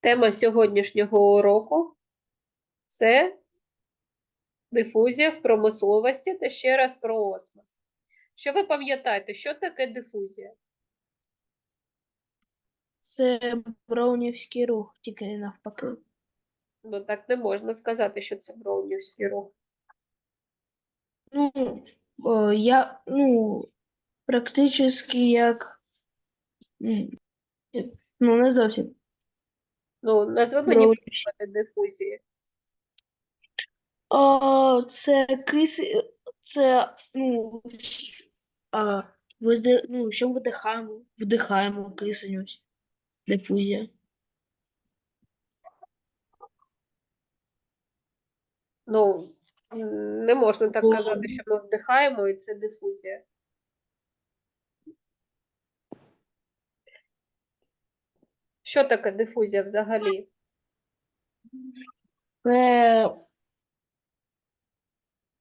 Тема сьогоднішнього уроку це дифузія в промисловості та ще раз про осмос. Що ви пам'ятаєте, що таке дифузія? Це браунівський рух, тільки навпаки. Ну, так не можна сказати, що це броунівський рух. Ну, о, я, ну, практично як, ну, не зовсім Ну, назви мені приклади дифузії. О, це кис, це, ну, а, визди, ну, що видихаємо? Вдихаємо Вдихаємо кисень ось. Дифузія. Ну, м, не можна так казати, що ми вдихаємо, і це дифузія. Що таке дифузія взагалі? Це,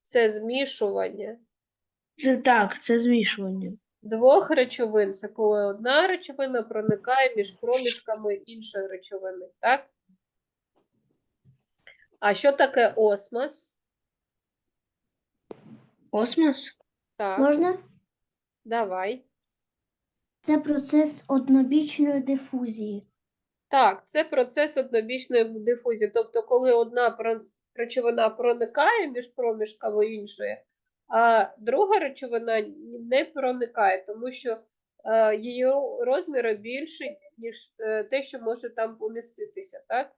Це змішування це так, це змішування. двох речовин. Це коли одна речовина проникає між проміжками іншої речовини, так? А що таке осмос? Космос? Так, Можна? давай. Це процес однобічної дифузії. Так, це процес однобічної дифузії. Тобто, коли одна речовина проникає між проміжками іншої, а друга речовина не проникає, тому що е, її розміри більші, ніж е, те, що може там поміститися, так?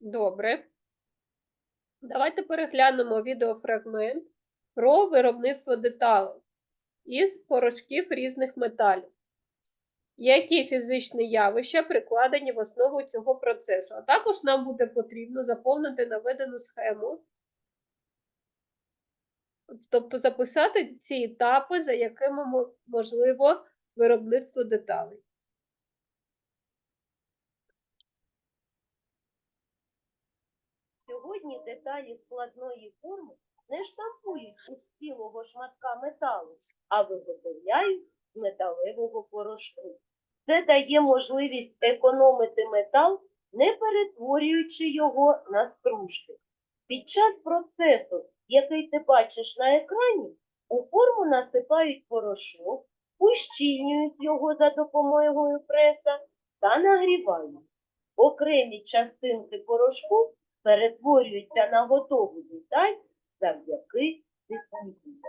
Добре. Давайте переглянемо відеофрагмент про виробництво деталей із порошків різних металів. Які фізичні явища прикладені в основу цього процесу? А також нам буде потрібно заповнити наведену схему, тобто записати ці етапи, за якими можливо виробництво деталей. Сьогодні деталі складної форми не штампують із цілого шматка металу, а виготовляють металевого порошку. Це дає можливість економити метал, не перетворюючи його на стружки. Під час процесу, який ти бачиш на екрані, у форму насипають порошок, ущільнюють його за допомогою преса та нагрівають. Окремі частинки порошку перетворюються на готову деталь завдяки дифузії.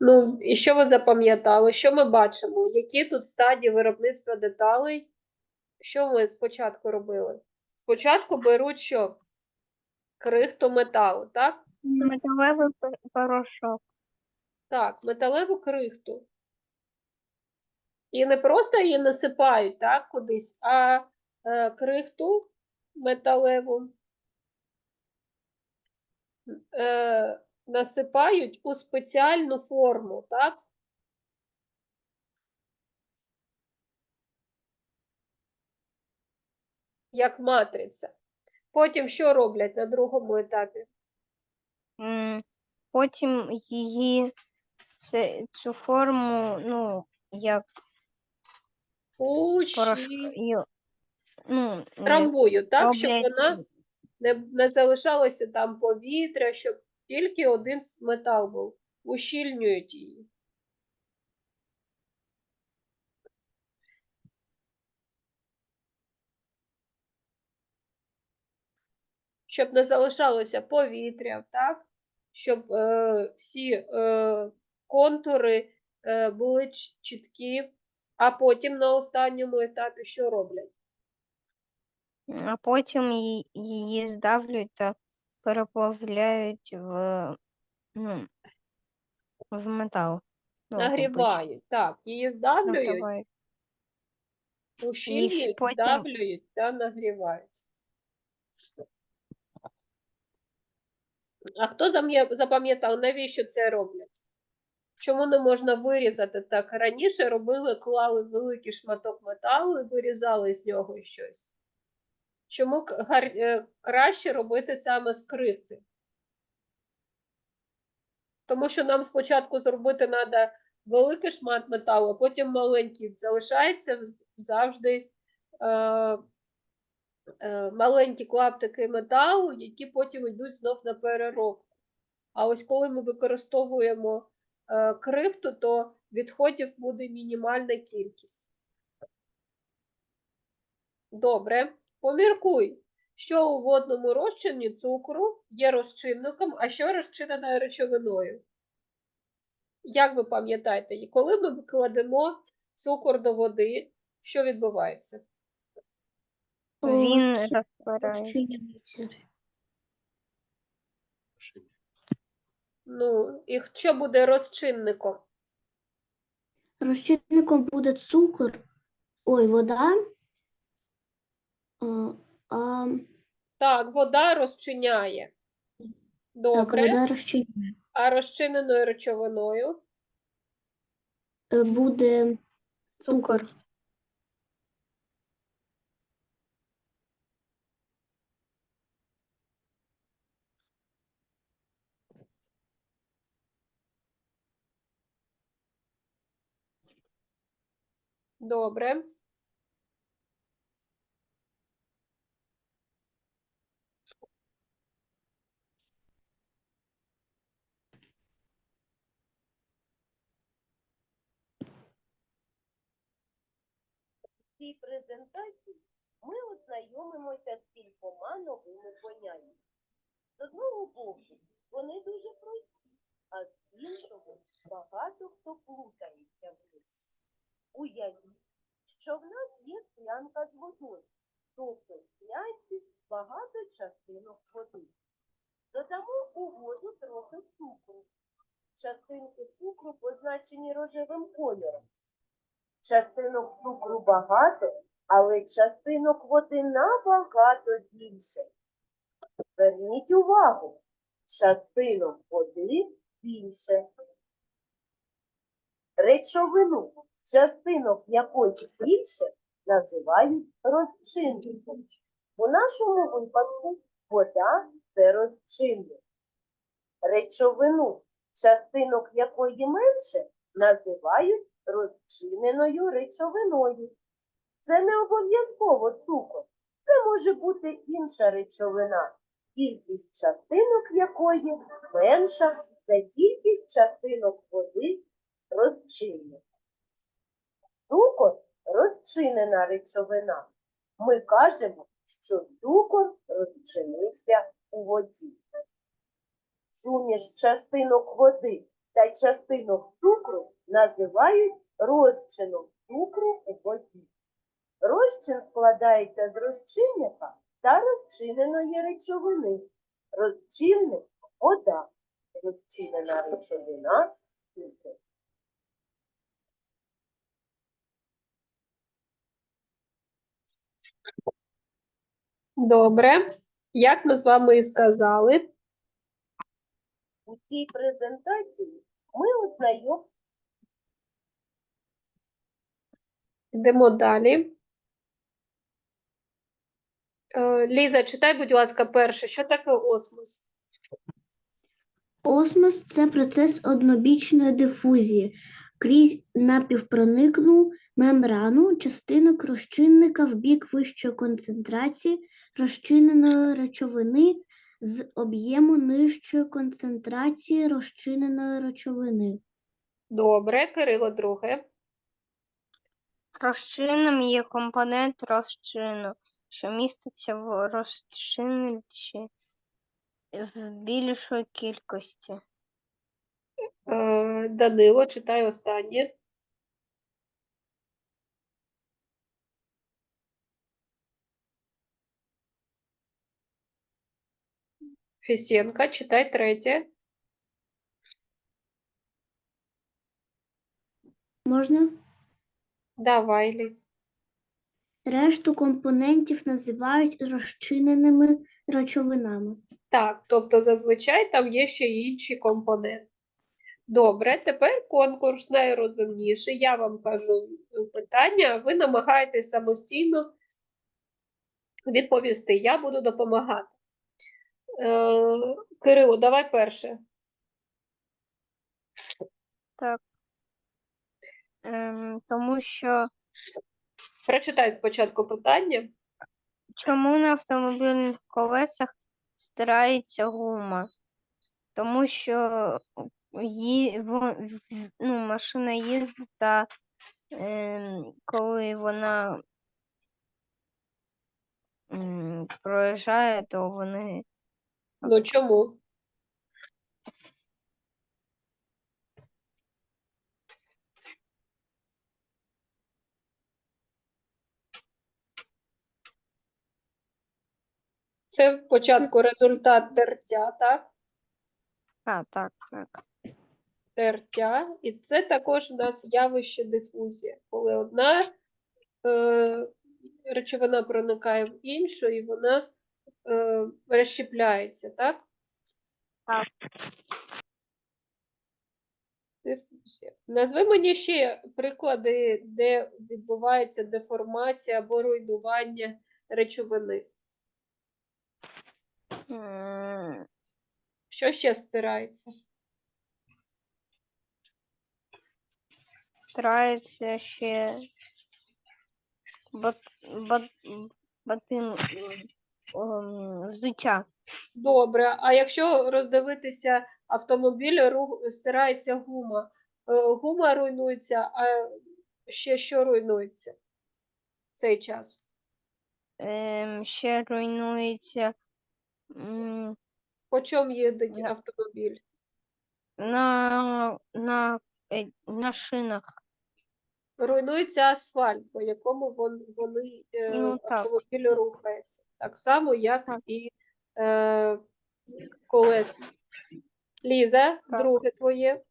Ну, і що ви запам'ятали? Що ми бачимо? Які тут стадії виробництва деталей? Що ми спочатку робили? Спочатку беруть що? Крихту металу, так? Металевий порошок. Так, металеву крихту. І не просто її насипають, так, кудись, а е, крихту металеву е, насипають у спеціальну форму, так? Як матриця. Потім що роблять на другому етапі? Потім її це, цю форму, ну, як порошок, її, ну, як Трамбують, так, щоб роблять, вона не, не залишалося там повітря, щоб тільки один метал був. Ущільнюють її. Щоб не залишалося повітря, так? Щоб е, всі е, контури е, були чіткі, а потім на останньому етапі що роблять? а потім її, здавлюють та переплавляють в, ну, в метал. Ну, Нагрівають, так, її здавлюють. нагрівають. Ущільнюють, потім- здавлюють та нагрівають. А хто зам'я- запам'ятав, навіщо це роблять? Чому не можна вирізати так? Раніше робили, клали великий шматок металу і вирізали з нього щось. Чому гар- е, краще робити саме з крихти? Тому що нам спочатку зробити треба великий шмат металу, а потім маленький. Залишається завжди е, е, маленькі клаптики металу, які потім йдуть знов на переробку. А ось коли ми використовуємо е, крихту, то відходів буде мінімальна кількість. Добре, поміркуй, що у водному розчині цукру є розчинником, а що розчиненою речовиною. Як ви пам'ятаєте, коли ми кладемо цукор до води, що відбувається? Він розчиняється. Ну, і що буде розчинником? Розчинником буде цукор, ой, вода. Е, А, Так, вода розчиняє. так, Добре. вода розчиняє. А розчиненою речовиною? Е, Буде цукор. Добре. В цій презентації ми ознайомимося з кількома новими поняттями. З одного боку, вони дуже прості, а з іншого багато хто плутається в них. Уявіть, що в нас є склянка з водою, тобто в склянці багато частинок води. Додамо у воду трохи цукру. Частинки цукру позначені рожевим кольором. Частинок цукру багато, але частинок води набагато більше. Зверніть увагу, частинок води більше. Речовину, частинок якої більше, називають розчинником. У нашому випадку вода це розчинник. Речовину, частинок якої менше, називають розчиненою речовиною. Це не обов'язково цукор. Це може бути інша речовина, кількість частинок якої менша за кількість частинок води розчинника. Цукор розчинена речовина. Ми кажемо, що цукор розчинився у воді. Суміш частинок води та частинок цукру називають розчином цукру у воді. Розчин складається з розчинника та розчиненої речовини. Розчинник вода, розчинена речовина цукор. Добре. Як ми з вами і сказали, У цій презентації ми ознайом йдемо далі. Е, Ліза, читай, будь ласка, перше, що таке осмос? Осмос це процес однобічної дифузії крізь напівпроникну мембрану частинок розчинника в бік вищої концентрації розчиненої речовини з об'єму нижчої концентрації розчиненої речовини. Добре, Кирило, друге. Розчином є компонент розчину, що міститься в розчинці в більшої кількості. Е, Данило, читай останнє. Фісенка, читай третє. Можна? Давай, Ліз. Решту компонентів називають розчиненими речовинами. Так, тобто зазвичай там є ще й інші компоненти. Добре, тепер конкурс найрозумніший. Я вам кажу питання, ви намагаєтесь самостійно відповісти. Я буду допомагати. Е, Кирило, давай перше. Так. Ем, тому що Прочитай спочатку питання. чому на автомобільних колесах стирається гума? Тому що ї, в- ну, машина їздить, та ем, коли вона м, проїжджає, то вони Ну чому? Це спочатку результат тертя, так? А, так, так. Тертя. І це також у нас явище дифузія, коли одна е, речовина проникає в іншу, і вона е, розщепляється, так? Так. Дифузія. Назви мені ще приклади, де відбувається деформація або руйнування речовини. Що ще стирається? Старається ще бат, бат, батин, взуття. Добре, а якщо роздивитися автомобіль, ру- стирається гума. Е, Гума руйнується, а ще що руйнується в цей час? Ем, ще руйнується м, По чому їздить На- автомобіль? на, на, е, на шинах. Руйнується асфальт, по якому вон, вони е, Ну, так. автомобіль рухається. Так само, як Так. і е, колеса. Ліза, Так. друге твоє.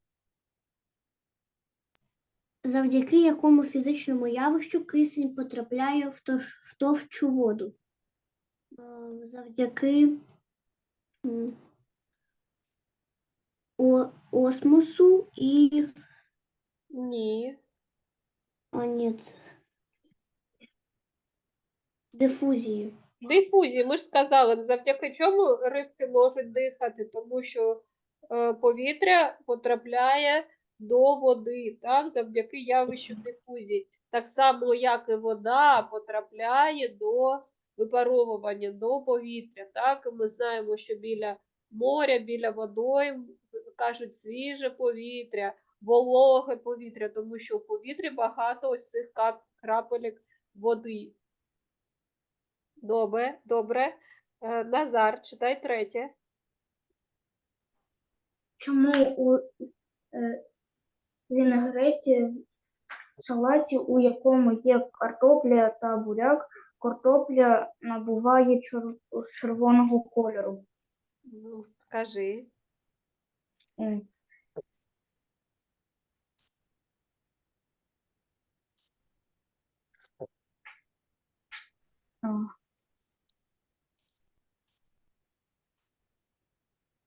завдяки якому фізичному явищу кисень потрапляє в тов- в товчу воду. Завдяки осмосу і Ні. о, ні, дифузії. Дифузії, ми ж сказали, завдяки чому рибки можуть дихати, тому що е, повітря потрапляє до води, так, завдяки явищу дифузії. Так само, як і вода потрапляє до випаровування, до повітря. Так, ми знаємо, що біля моря, біля водойм кажуть свіже повітря, вологе повітря, тому що у повітрі багато ось цих крапелек води. Добре, добре. Е, Назар, читай третє. Чому у е, вінегреті салаті, у якому є картопля та буряк, картопля набуває чер- червоного кольору? Ну, кажи. М. А,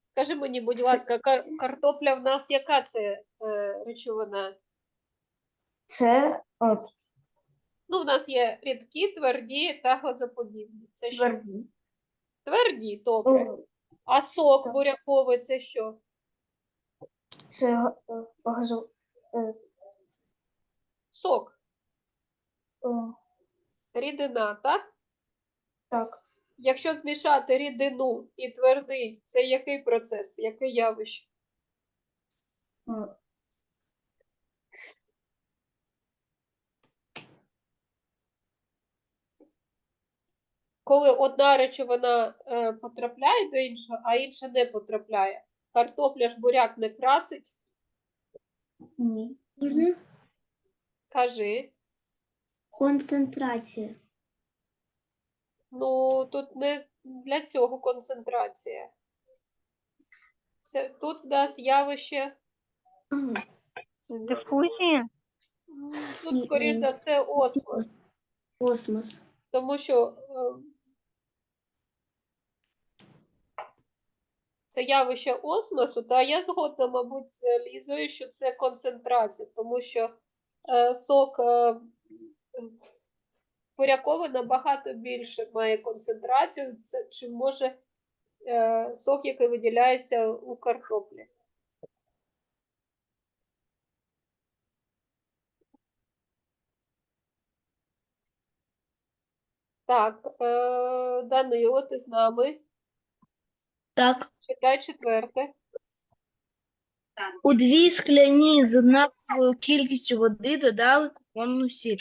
Скажи мені, будь ласка, кар- картопля в нас яка це е, речовина? Це от, Ну, в нас є рідкі, тверді та газоподібні. Це що? тверді. Тверді, добре. А сок буряковий це що? Це е, газо, е, Сок, рідина, так? так. Якщо змішати рідину і твердий, це який процес, яке явище? е, Коли одна речовина е, потрапляє до іншого, а інша не потрапляє. Картопля ж буряк не красить, Ні. Можна? кажи. Концентрація. Ну, тут не для цього концентрація. Це, тут в нас явище. Дифузія? тут, скоріш за все, осмос. Осмос. Тому що це явище осмосу, та я згодна, мабуть, з Лізою, що це концентрація, тому що е, сок е, буряковий набагато більше має концентрацію, це, чим може е, сок, який виділяється у картоплі. Так, е, Данило, ти з нами. Так. Читай четверте. У дві скляні з однаковою кількістю води додали кухонну сіль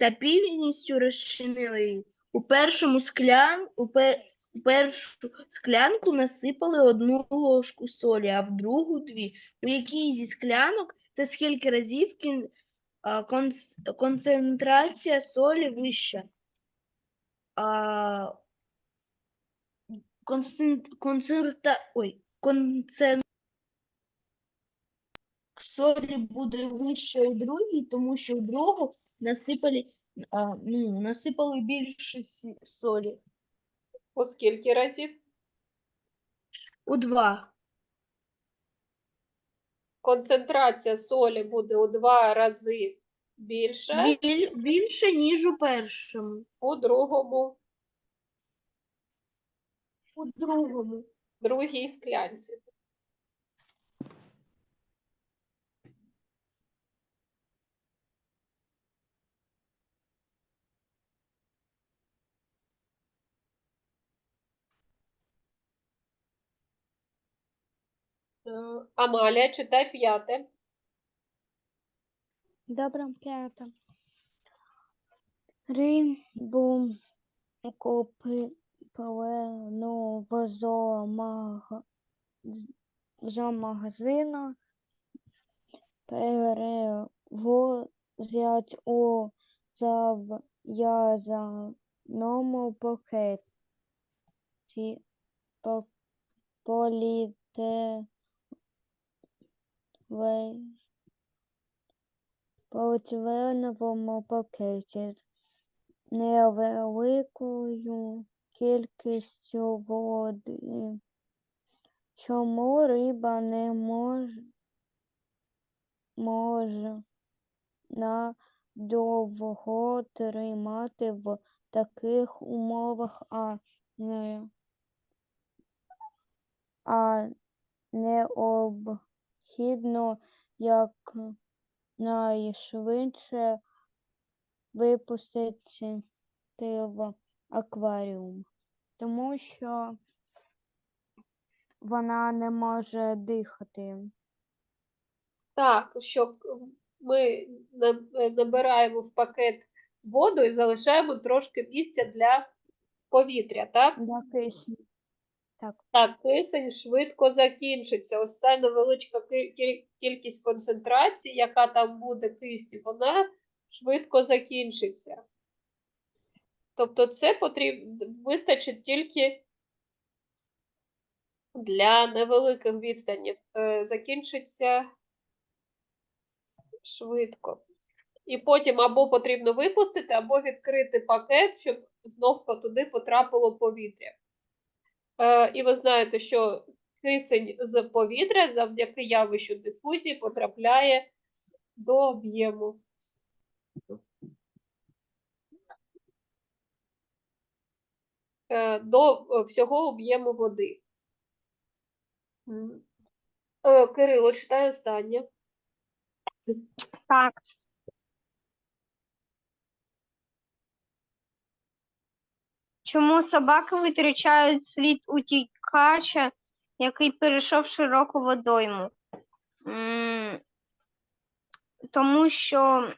та повністю розчинили її. У першому склян, у, пе, у першу склянку насипали одну ложку солі, а в другу дві. У якій зі склянок та скільки разів кін, а, конс, концентрація солі вища? А, концен, концерта, ой, концен, солі буде вище у другій, тому що у другу насипали, а, ну, насипали більше сі- солі. У скільки разів? У два. Концентрація солі буде у два рази більше, Біль, більше, ніж у першому. у другому, У другому. другій склянці. Е, Амалія, читай п'яте. Добре, п'ята. Рибу купили в зоомаг... з- перевозять у зав'язаному пакеті по поліетиленовій поліетиленовому пакеті невеликою кількістю води. Чому риба не може, може надовго тримати в таких умовах, а не, а необхідно як найшвидше випустити в акваріум, тому що вона не може дихати. Так, що ми набираємо в пакет воду і залишаємо трошки місця для повітря, так? Для кисню. Так, кисень швидко закінчиться. Ось ця невеличка кількість концентрації, яка там буде кисню, вона швидко закінчиться. Тобто це потрібно вистачить тільки для невеликих відстанів. Е, Закінчиться швидко. І потім або потрібно випустити, або відкрити пакет, щоб знов туди потрапило повітря. Е, і ви знаєте, що кисень з повітря завдяки явищу дифузії потрапляє до об'єму. До е, всього об'єму води. Е, Кирило, читай останнє. Так. Чому собаки витрачають слід утікача, який перейшов широку водойму? Тому що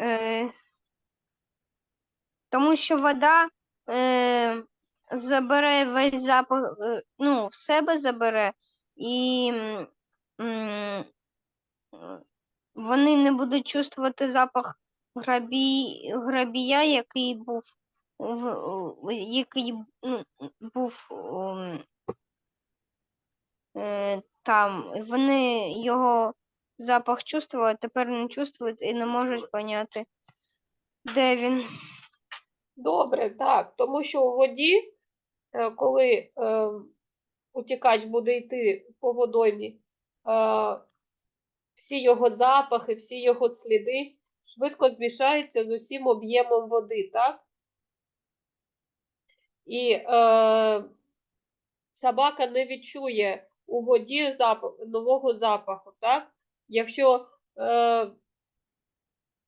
е, тому що вода е, забере весь запах, е, ну, в себе забере, і м, вони не будуть чувствувати запах грабі, грабія, який був в, який ну, був е, там. Вони його запах чувствували, тепер не чувствують і не можуть поняти, де він. Добре, так. Тому що у воді, е, коли е, утікач буде йти по водоймі, е, всі його запахи, всі його сліди швидко змішаються з усім об'ємом води, так? І е, собака не відчує у воді запах, нового запаху, так? Якщо е,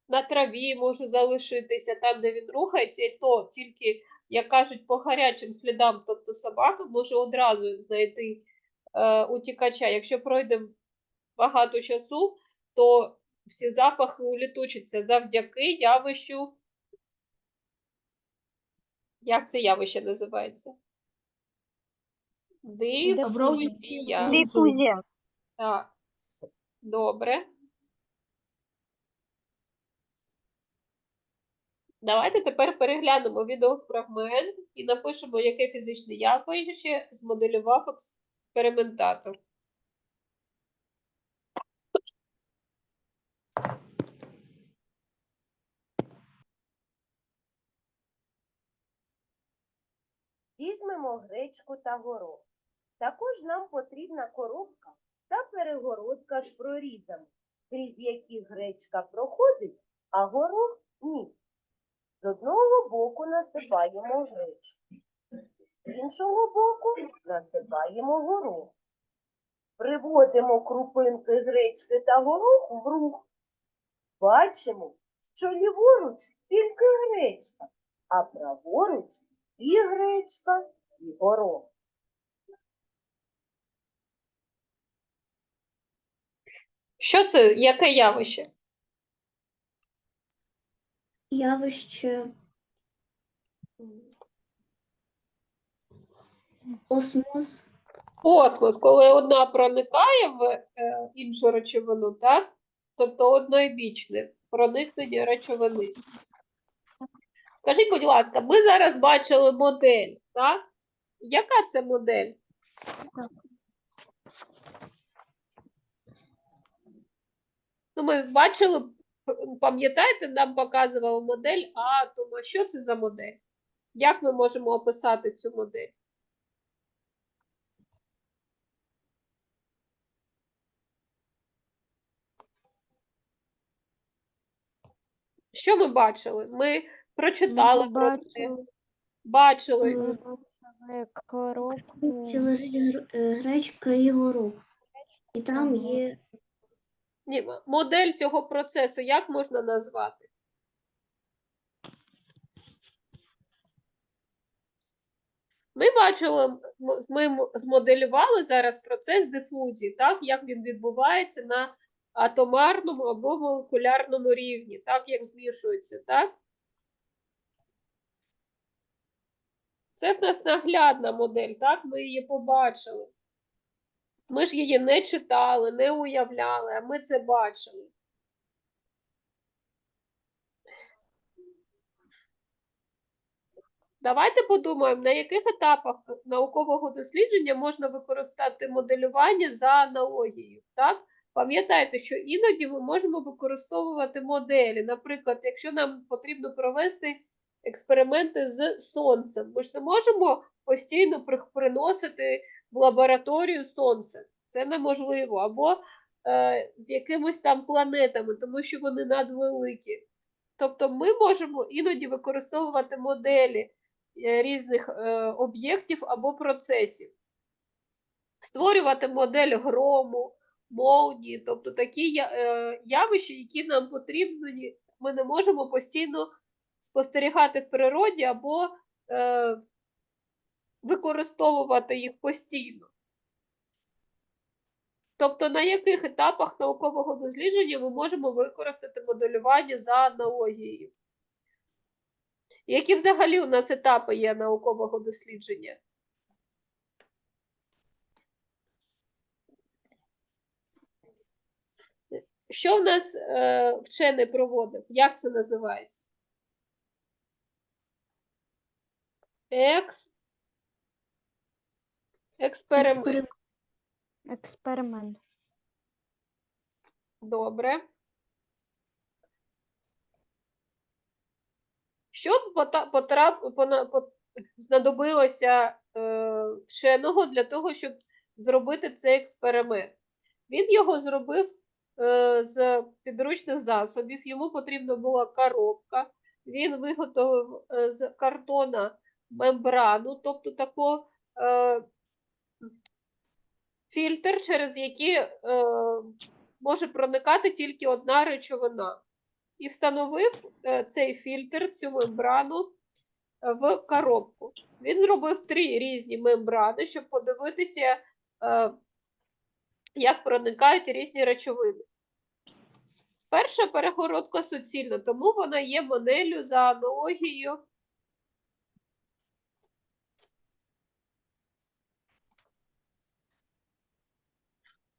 на траві може залишитися там, де він рухається, і то тільки, як кажуть, по гарячим слідам, тобто собака може одразу знайти е, утікача. Якщо пройде багато часу, то всі запахи улітучаться завдяки явищу. Як це явище називається? Дифузія. Дифузія. Так. Добре. Давайте тепер переглянемо відеофрагмент і напишемо, яке фізичне явище змоделював експериментатор. Візьмемо гречку та горох. Також нам потрібна коробка та перегородка з прорізами, крізь які гречка проходить, а горох ні. З одного боку насипаємо гречку, з іншого боку насипаємо горох. Приводимо крупинки гречки та гороху в рух. Бачимо, що ліворуч тільки гречка, а праворуч і гречка, і горох. Що це? Яке явище? Явище осмоз. Осмос, коли одна проникає в е, іншу речовину, так? Тобто однобічне проникнення речовини. Скажіть, будь ласка, ми зараз бачили модель, так? Яка це модель? Ну, ми бачили, пам'ятаєте, нам показувала модель атома. Що це за модель? Як ми можемо описати цю модель? Що ми бачили? Ми прочитали про це, бачили. М, Це лежить е, гречка і горох. І там є Ні, модель цього процесу як можна назвати? Ми бачили, ми змоделювали зараз процес дифузії, так, як він відбувається на атомарному або молекулярному рівні, так, як змішується, так? Це в нас наглядна модель, так? Ми її побачили. Ми ж її не читали, не уявляли, а ми це бачили. Давайте подумаємо, на яких етапах наукового дослідження можна використати моделювання за аналогією. Так? Пам'ятайте, що іноді ми можемо використовувати моделі. Наприклад, якщо нам потрібно провести експерименти з сонцем, ми ж не можемо постійно приносити в лабораторію сонце. Це неможливо. Або е, з якимись там планетами, тому що вони надвеликі. Тобто ми можемо іноді використовувати моделі е, різних е, об'єктів або процесів, створювати модель грому, молнії, тобто такі е, явища, які нам потрібні, ми не можемо постійно спостерігати в природі або е, використовувати їх постійно. Тобто на яких етапах наукового дослідження ми можемо використати моделювання за аналогією? Які взагалі у нас етапи є наукового дослідження? Що в нас е, вчений проводив? Як це називається? Екс... Експеримент. експеримент. Добре. Що б знадобилося е, вченого для того, щоб зробити цей експеримент? Він його зробив е, з підручних засобів. Йому потрібна була коробка. Він виготовив е, з картона мембрану, тобто таку фільтр, через який е, може проникати тільки одна речовина. і встановив е, цей фільтр, цю мембрану е, в коробку. Він зробив три різні мембрани, щоб подивитися, е, як проникають різні речовини. Перша перегородка суцільна, тому вона є моделлю за аналогією.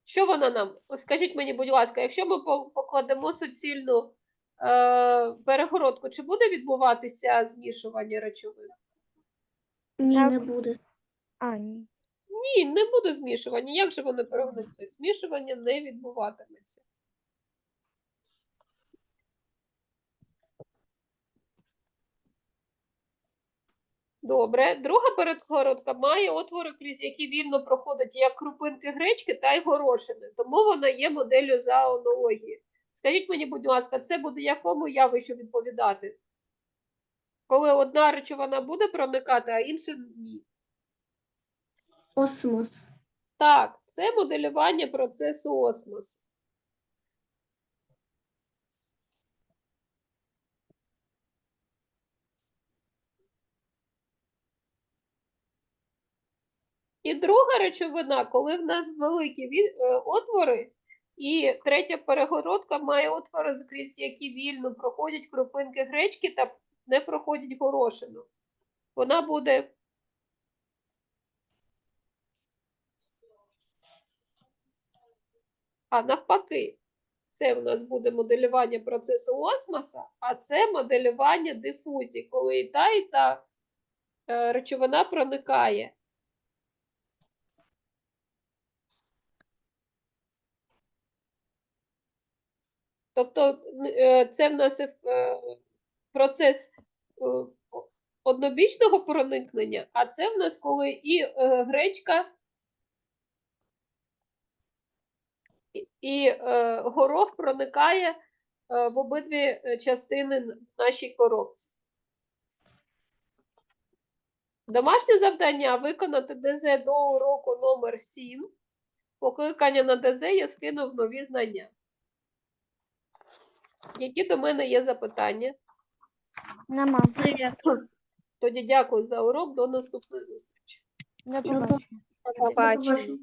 Що вона нам? Скажіть мені, будь ласка, якщо ми покладемо суцільну е, перегородку, чи буде відбуватися змішування речовин? Ні, Так. не буде. А, ні. Ні, не буде змішування. Як же воно перегнуться? Змішування не відбуватиметься. Добре. Друга перегородка має отвори, крізь які вільно проходять як крупинки гречки, та й горошини. Тому вона є моделлю за аналогією. Скажіть мені, будь ласка, це буде якому явищу відповідати? Коли одна речовина буде проникати, а інша ні. Осмос. Так, це моделювання процесу осмосу. І друга речовина, коли в нас великі е, отвори, і третя перегородка має отвори, крізь які вільно проходять крупинки гречки та не проходять горошину. Вона буде А навпаки, це в нас буде моделювання процесу осмоса, а це моделювання дифузії, коли і та, і та е, речовина проникає. Тобто е, це в нас е, процес е, однобічного проникнення, а це в нас коли і гречка і- горох проникає в обидві частини нашій коробці. Домашнє завдання виконати ДЗ до уроку номер 7. Покликання на ДЗ я скинув нові знання. Які до мене є запитання? Нема. Тоді дякую за урок. До наступної зустрічі. До. Побачення.